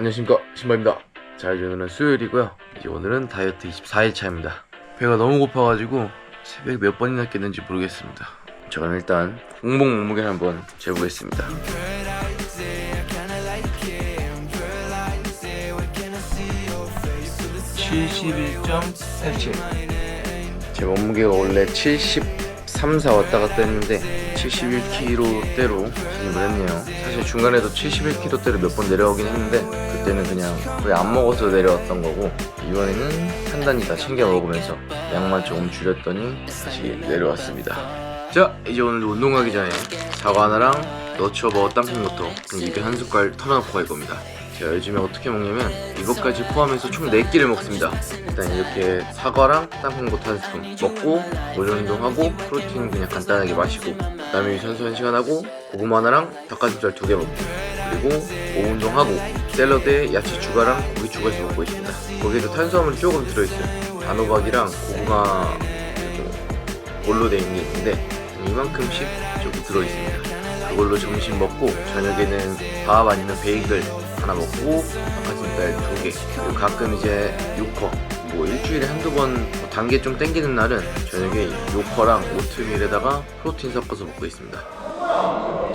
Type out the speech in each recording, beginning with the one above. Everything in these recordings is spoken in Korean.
안녕하십니까. 신바입니다. 자 이제 오늘은 수요일이고요. 이제 오늘은 다이어트 24일 차입니다. 배가 너무 고파가지고 새벽 몇 번이나 깼는지 모르겠습니다. 자 그럼 일단 공복 몸무게를 한번 재보겠습니다. 71.87. 제 몸무게가 원래 73, 4 왔다 갔다 했는데 71kg대로 진입을 했네요. 사실 중간에도 71kg대로 몇 번 내려오긴 했는데 그때는 그냥 거의 안 먹어서 내려왔던 거고 이번에는 단단히 다 챙겨 먹으면서 양만 조금 줄였더니 다시 내려왔습니다. 자 이제 오늘 운동 가기 전에 사과 하나랑 너츠어버 땅콩부터 입에 한 숟갈 털어놓고 갈 겁니다. 제가 요즘에 어떻게 먹냐면 이것까지 포함해서 총 4끼를 먹습니다. 일단 이렇게 사과랑 땅콩부터 한 스푼 먹고 오전 운동하고 프로틴 그냥 간단하게 마시고 그 다음에 유산소 한 시간 하고 고구마 하나랑 닭가슴살 두 개 먹고 그리고 오후 운동하고 샐러드에 야채 추가랑 고기 추가해서 먹고 있습니다. 거기에도 탄수화물이 조금 들어있어요. 단호박이랑 고구마 좀 볼로 있는 게 있는데 이만큼씩 조금 들어있습니다. 그걸로 점심 먹고 저녁에는 밥 아니면 베이글 하나 먹고 닭가슴살 두 개. 그리고 가끔 이제 요커. 뭐 일주일에 한두 번 단계 좀 땡기는 날은 저녁에 요커랑 오트밀에다가 프로틴 섞어서 먹고 있습니다.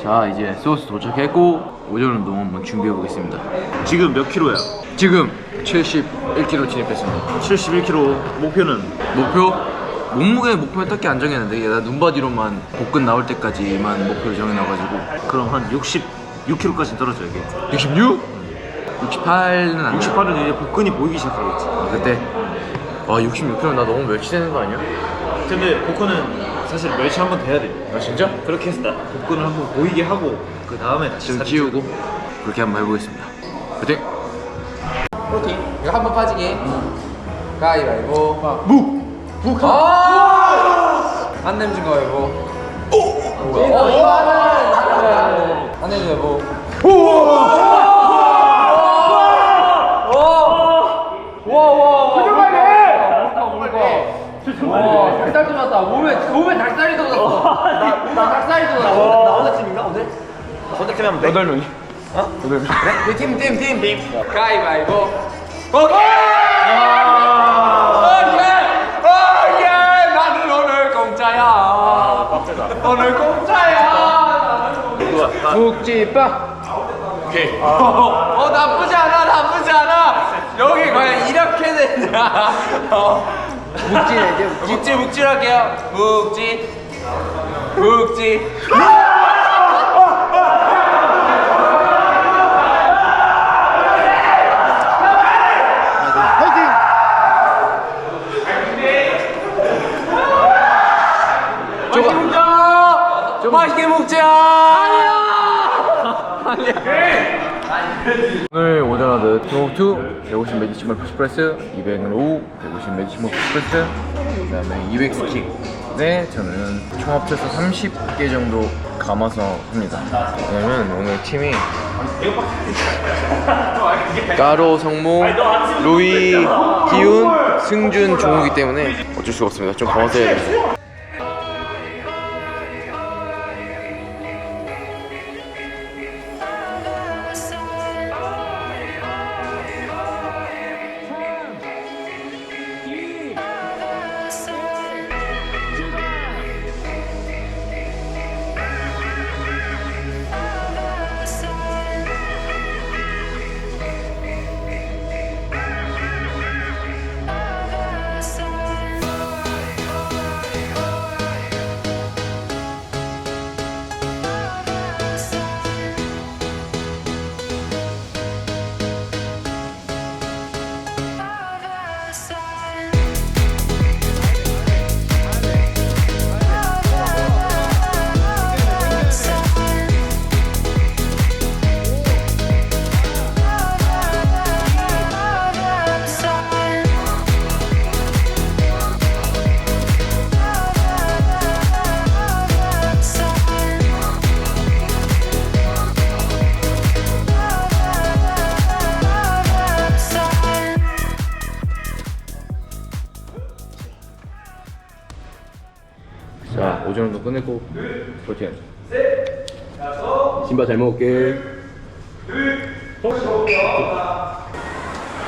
자 이제 소스 도착했고 오전 운동 한번 준비해 보겠습니다. 지금 몇 킬로야? 지금 71kg 진입했습니다. 71킬로 목표는 목표 몸무게 목표는 딱히 안 정했는데 나 눈바디로만 복근 나올 때까지만 목표를 정해놔가지고 그럼 한 66킬로까지 떨어져야겠 66? 68는 안 68은 이제 복근이 보이기 시작하겠지 아, 그때 와 66kg 나 너무 멸치되는 거 아니야? 근데 복근은 사실 멸치 한번 돼야 돼 아 진짜? 그렇게 해서 나 복근을 한번 보이게 하고 그 다음에 다시 좀 살이 키우고 그렇게 한번 해보겠습니다 화이팅! 프로틴 이거 한 번 빠지게 가위바위보 무! 무! 아! 안 내면 진거 가위바위보 오! 오! 이거 하면 안 내면 가위바위 돋았다. 몸에, 몸에 닭살이 돋았어. 나, 나 닭살이 돋았어. 나 어느 팀인가 오늘? 어느 팀 하면 돼? 8명이 어? 8명 그래? 팀, 팀, 팀, 팀. 가위바위보. 오케이! 어, 예! 어, 예! 나는 오늘 공짜야. 오늘 공짜야. 묵지빵. 오케이 어, 어, 나쁘지 않아, 나쁘지 않아. 여기 과연 이렇게 되냐. 어. 묵지, 이제 묵지, 묵지로 할게요. 묵지. 묵지. 맛있게 먹자! 맛있게 먹자! 오늘 오전하드 투모투 150 매디시멀 푸시프레스 200은 오후 150 매디시멀 푸시프레스 그 다음에 200 스킥. 네 저는 총 합쳐서 30개 정도 감아서 합니다. 왜냐면 오늘 팀이 까로 성모 루이 기훈 승준 종우기 때문에 어쩔 수가 없습니다. 좀 감아서 해야 돼요 오빠 잘 먹을게.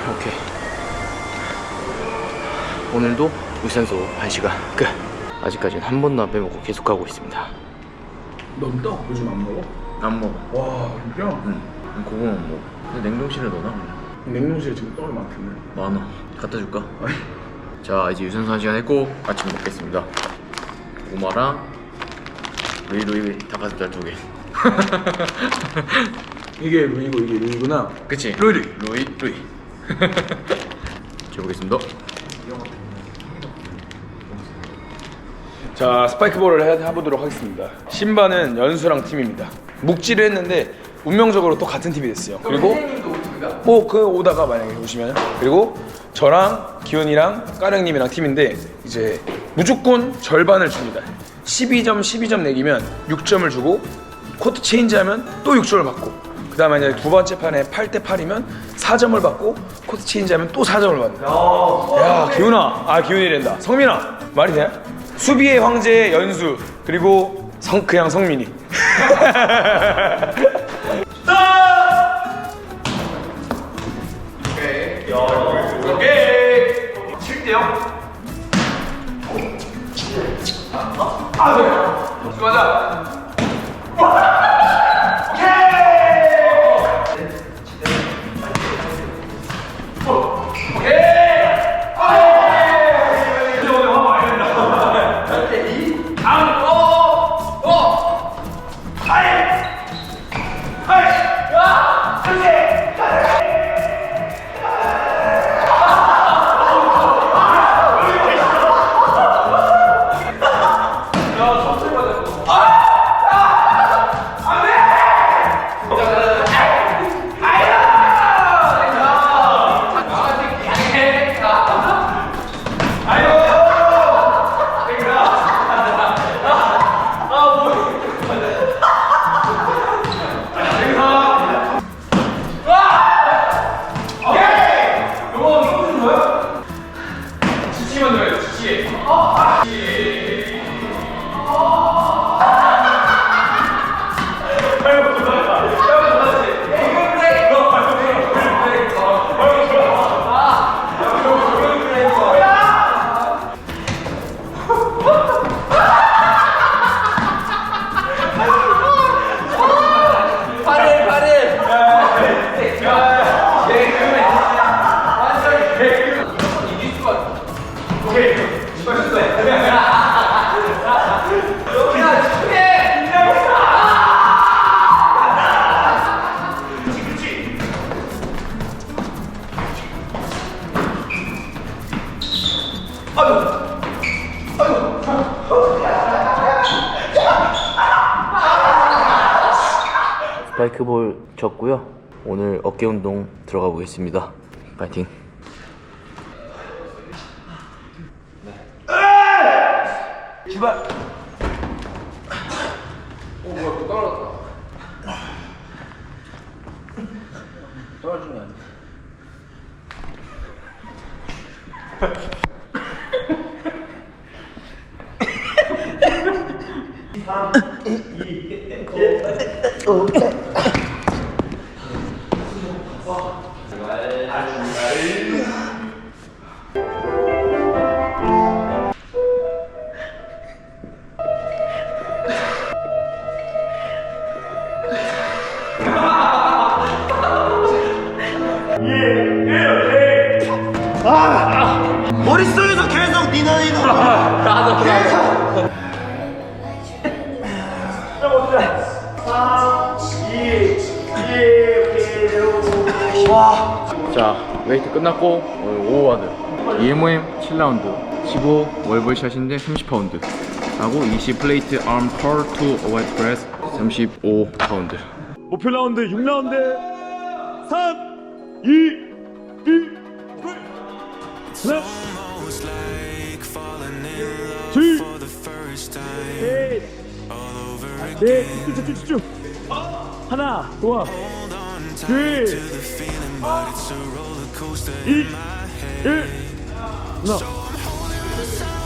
오케이. 오늘도 유산소 1시간 끝. 아직까지는 한 번도 안 빼먹고 계속 가고 있습니다. 넌 떡? 요즘 안 먹어? 안 먹어. 와 진짜? 응. 그거는 뭐. 근데 냉동실에 넣어놔. 냉동실에 지금 떡이 많겠네. 많아. 갖다 줄까? 자 이제 유산소 1시간 했고 아침 먹겠습니다. 고마랑 루이루이 닭가슴살 두 개. 이게 루이고 이게 루이구나. 그치? 루이 루이. 루이 루이. 잘 보겠습니다. 자 스파이크 볼을 해, 해보도록 하겠습니다. 신바는 연수랑 팀입니다. 묵지를 했는데 운명적으로 또 같은 팀이 됐어요. 그리고 뭐그 오다가 만약에 오시면. 그리고 저랑 기훈이랑 까령님이랑 팀인데 이제 무조건 절반을 줍니다. 12점 12점 내기면 6점을 주고 코트 체인지하면 또 6점을 받고 그 다음에 이제 두 번째 판에 8대 8이면 4점을 받고 코트 체인지하면 또 4점을 받는다 야. 기훈아. 아 기훈이란다. 성민아 말이 돼? 수비의 황제 연수 그리고 성 그냥 성민이. 팔을 fuck! 스파이크볼 쳤고요. 오늘 어깨 운동 들어가 보겠습니다. 파이팅. 머릿속에서 三二一点点头五四三二一 자 웨이트 끝났고 오늘 5와드. EMOM 7라운드. 15 월벌샷인데 30파운드. 하고 20 플레이트 아մ 컬투 어와이트 프레스 35파운드. 목표 라운드 6라운드. 3 2 1 하나. 둘셋 넷 집중 집중 집중 하나 좋아 둘 이, 일, 하나,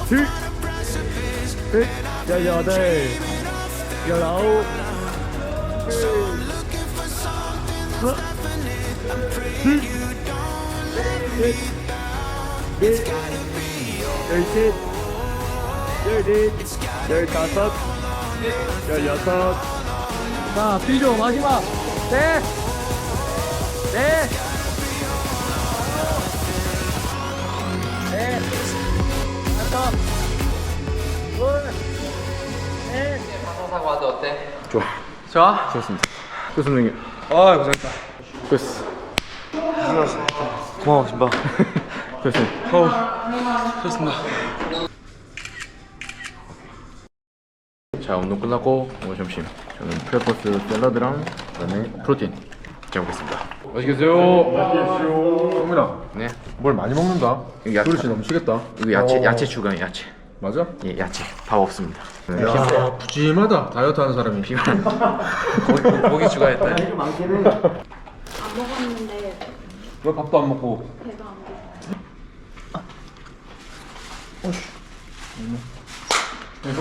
둘, 셋, 열 여덟, 열 아홉, 하나, 둘, 셋, 넷, 열셋 열넷 열다섯 열여섯 자 비조 마지막 넷넷 넷 다섯 둘 넷 사고 와도 어때? 좋아. 좋아? 좋습니다. 교수님. 아 고생했다. 됐어. 고마워 신바 교수님. 어우 좋습니다. 자 운동 끝났고 오늘 점심 저는 프레퍼스 샐러드랑 그다음에 프로틴 잘 먹겠습니다 맛있게 드세요. 맛있게 드세요. 성민아, 네 뭘 많이 먹는다. 이거 야채. 그릇이 넘치겠다. 이거 야채 어. 야채 추가요 야채 맞아? 예 야채 밥 없습니다 야, 부짐하다. 다이어트 하는 사람이. 고기, 고기 추가했다 안 먹었는데 왜 밥도 안 먹고? 배가 안 고파.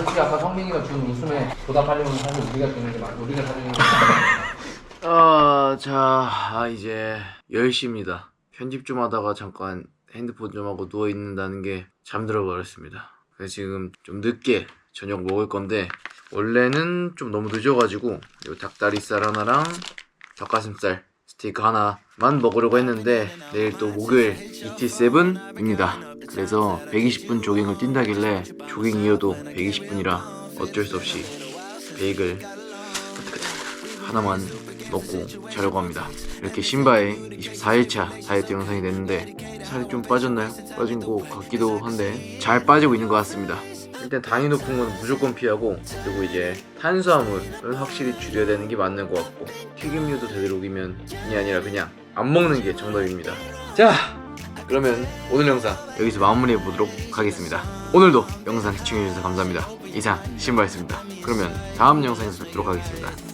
솔직히 아까 성민이가 준 웃음에 보답하려면 사실 우리가 주는 게 맞, 우리가 사주는 게 아, 자, 아, 이제 10시입니다. 편집 좀 하다가 잠깐 핸드폰 좀 하고 누워 있는다는 게 잠들어 버렸습니다. 그래서 지금 좀 늦게 저녁 먹을 건데, 원래는 좀 너무 늦어가지고, 요 닭다리살 하나랑 닭가슴살 스테이크 하나만 먹으려고 했는데, 내일 또 목요일 ET7입니다. 그래서 120분 조깅을 뛴다길래, 조깅 이어도 120분이라 어쩔 수 없이 베이글 하나만 먹고 자려고 합니다. 이렇게 신바의 24일차 다이어트 영상이 됐는데 살이 좀 빠졌나요? 빠진 것 같기도 한데 잘 빠지고 있는 것 같습니다. 일단 당이 높은 건 무조건 피하고 그리고 이제 탄수화물은 확실히 줄여야 되는 게 맞는 것 같고 튀김류도 되도록이면 이 아니라 그냥 안 먹는 게 정답입니다. 자 그러면 오늘 영상 여기서 마무리해 보도록 하겠습니다. 오늘도 영상 시청해주셔서 감사합니다. 이상 신바였습니다. 그러면 다음 영상에서 뵙도록 하겠습니다.